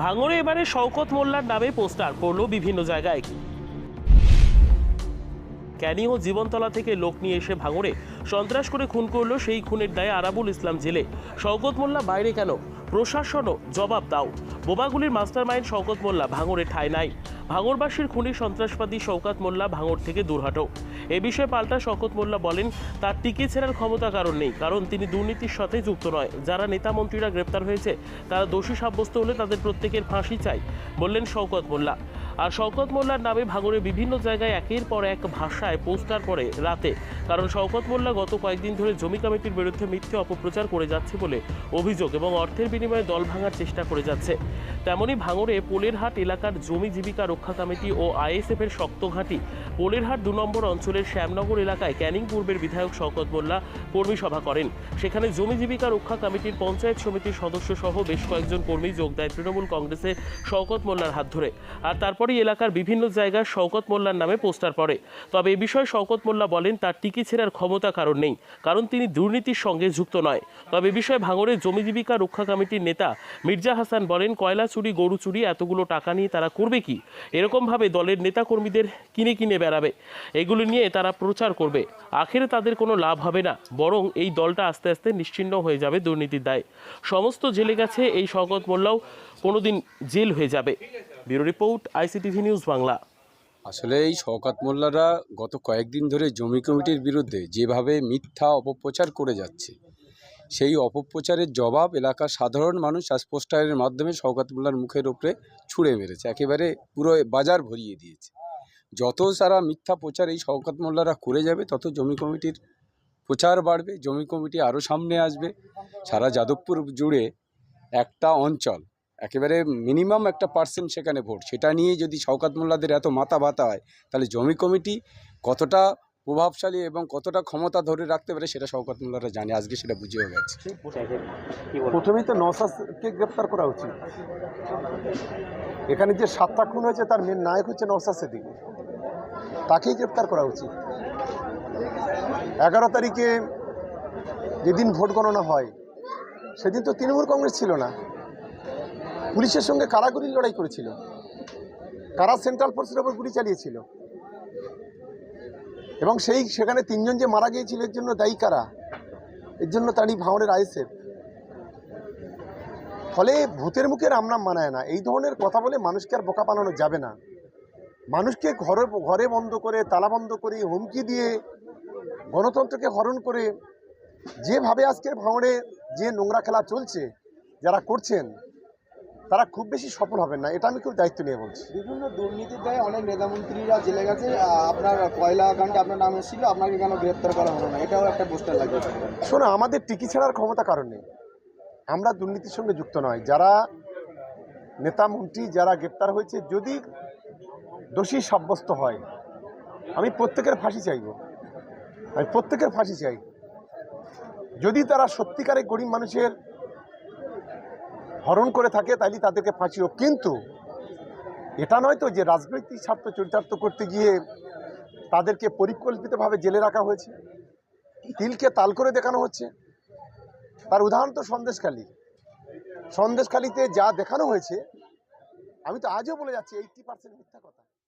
ভাঙড়ে এবারে শওকত মোল্লার নামে পোস্টার পড়ল বিভিন্ন জায়গায়। ক্যানি ও জীবনতলা থেকে লোক নিয়ে এসে ভাঙড়ে সন্ত্রাস করে খুন করল সেই খুনের দায়ে আরাবুল ইসলাম জেলে। শওকত মোল্লা, বাইরে কেন? প্রশাসনও জবাব দাও। বোবাগুলির মাস্টার মাইন্ড শওকত মোল্লা ভাঙড়ে ঠাঁই নাই। ভাঙড়বাসীর খুনি সন্ত্রাসবাদী শওকত মোল্লা ভাঙড় থেকে দূর হাটো এ বিষয়ে পাল্টা শওকত মোল্লা বলেন, তার টিকে ছেড়ার ক্ষমতা কারণ নেই, কারণ তিনি দুর্নীতির সাথে যুক্ত নয়। যারা নেতা মন্ত্রীরা গ্রেপ্তার হয়েছে, তারা দোষী সাব্যস্ত হলে তাদের প্রত্যেকের ফাঁসি চাই, বললেন শওকত মোল্লা। আর শওকত মোল্লার নামে ভাঙড়ে বিভিন্ন জায়গায় একের পর এক ভাষায় পোস্টার করে রাতে। কারণ শওকত মোল্লা গত কয়েকদিন ধরে জমি কমিটির বিরুদ্ধে মিথ্যে অপপ্রচার করে যাচ্ছে বলে অভিযোগ এবং অর্থের বিনিময়ে দল ভাঙার চেষ্টা করে যাচ্ছে। তেমনি ভাঙড়ে পোলেরহাট এলাকার জমি জীবিকা রক্ষা কমিটি ও আইএসএফ এর শক্ত ঘাঁটি। পোলেরহাট দু নম্বর অঞ্চলের শ্যামনগর এলাকায় ক্যানিং পূর্বের বিধায়ক শওকত মোল্লা কর্মী সভা করেন। সেখানে জমি জীবিকা রক্ষা কমিটির পঞ্চায়েত সমিতির সদস্য সহ বেশ কয়েকজন কর্মী যোগ দেয় তৃণমূল কংগ্রেসে শওকত মোল্লার হাত ধরে। আর তারপরেই এলাকার বিভিন্ন জায়গায় শওকত মোল্লার নামে পোস্টার পড়ে। তবে এ বিষয়ে শওকত মোল্লা বলেন, তার টিকি ছেড়ার ক্ষমতা কারণ নেই, কারণ তিনি দুর্নীতির সঙ্গে যুক্ত নয়। তবে বিষয়ে ভাঙড়ের জমি জীবিকা রক্ষা কমিটির নেতা মির্জা হাসান বলেন, কয়লা চুরি, গরু চুরি, এতগুলো টাকা নিয়ে তারা করবে কি? এরকমভাবে দলের নেতা কর্মীদের কিনে কিনে বেড়াবে। এগুলো নিয়ে তারা প্রচার করবে। আখেরে তাদের কোনো লাভ হবে না। বরং এই দলটা আস্তে আস্তে নিশ্চিহ্ন হয়ে যাবে দুর্নীতির দায়। সমস্ত জেলে গেছে এই শওকত মোল্লাও কোনোদিন জেল হয়ে যাবে। Bureau report, ICTV news Bangla. আসলে এই শওকাত মোল্লারা গত কয়েকদিন ধরে জমি কমিটির বিরুদ্ধে যেভাবে মিথ্যা অপপ্রচার করে যাচ্ছে সেই অপপ্রচারের জবাব এলাকার সাধারণ মানুষ আজ পোস্টারের মাধ্যমে শওকাত মোল্লার মুখের উপরে ছুঁড়ে মেরেছে, একেবারে পুরো বাজার ভরিয়ে দিয়েছে। যত সারা মিথ্যা প্রচার এই শওকাত মোল্লারা করে যাবে, তত জমি কমিটির প্রচার বাড়বে, জমি কমিটি আরও সামনে আসবে। সারা যাদবপুর জুড়ে একটা অঞ্চল, একেবারে মিনিমাম একটা পার্সেন্ট সেখানে ভোট, সেটা নিয়ে যদি শওকাত মোল্লাদের এত মাথা ব্যথা হয়, তাহলে জমি কমিটি কতটা প্রভাবশালী এবং কতটা ক্ষমতা ধরে রাখতে পারে সেটা শওকাত মোল্লারা জানে। আজকে সেটা বুঝেও গেছে। প্রথমেই তো নওসাদকে গ্রেপ্তার করা উচিত। এখানে যে সাতটা খুন হয়েছে, তার মেন নায়ক হচ্ছে নওসাদ সিদ্দিকী। তাকেই গ্রেপ্তার করা উচিত। এগারো তারিখে যেদিন ভোট গণনা হয়, সেদিন তো তৃণমূল কংগ্রেস ছিল না। পুলিশের সঙ্গে কারাগুলির লড়াই করেছিল। কারা সেন্ট্রাল ফোর্সের ওপর গুলি চালিয়েছিল? এবং সেই সেখানে তিনজন যে মারা গিয়েছিল এর জন্য দায়ী কারা? এর জন্য তারই ভাঙনের আইসেফ ফলে ভূতের মুখে রাম নাম মানায় না। এই ধরনের কথা বলে মানুষকে আর বোকা বানানো যাবে না। মানুষকে ঘরে ঘরে বন্ধ করে, তালা বন্ধ করে, হুমকি দিয়ে, গণতন্ত্রকে হরণ করে, যেভাবে আজকের ভাঙড়ে যে নোংরা খেলা চলছে, যারা করছেন তারা খুব বেশি সফল হবেন না এটা আমি খুব দায়িত্ব নিয়ে বলছি। বিভিন্ন দুর্নীতির দায়ে অনেক নেতামন্ত্রীরা জেলে গেছে। আপনার কয়লা কাণ্ডে আপনার নাম এসেছিল আপনাকে কেন গ্রেপ্তার করা হলো না? এটাও একটা পোস্টার লাগিয়েছে শোনো আমাদের টিকি ছাড়ার ক্ষমতা কারণ নেই। আমরা দুর্নীতির সঙ্গে যুক্ত নয়। যারা নেতা মন্ত্রী যারা গ্রেপ্তার হয়েছে যদি দোষী সাব্যস্ত হয় আমি প্রত্যেকের ফাঁসি চাইব। আমি প্রত্যেকের ফাঁসি চাই। যদি তারা সত্যিকারে গরিব মানুষের হরণ করে থাকে তাহলে তাদেরকে ফাঁসি হোক। কিন্তু এটা নয় তো যে রাজনৈতিক স্বার্থ চরিতার্থ করতে গিয়ে তাদেরকে পরিকল্পিতভাবে জেলে রাখা হয়েছে, তিলকে তাল করে দেখানো হচ্ছে। তার উদাহরণ তো সন্দেশখালী। সন্দেশখালীতে যা দেখানো হয়েছে, আমি তো আজও বলে যাচ্ছি এইটটি পার্সেন্ট মিথ্যা কথা।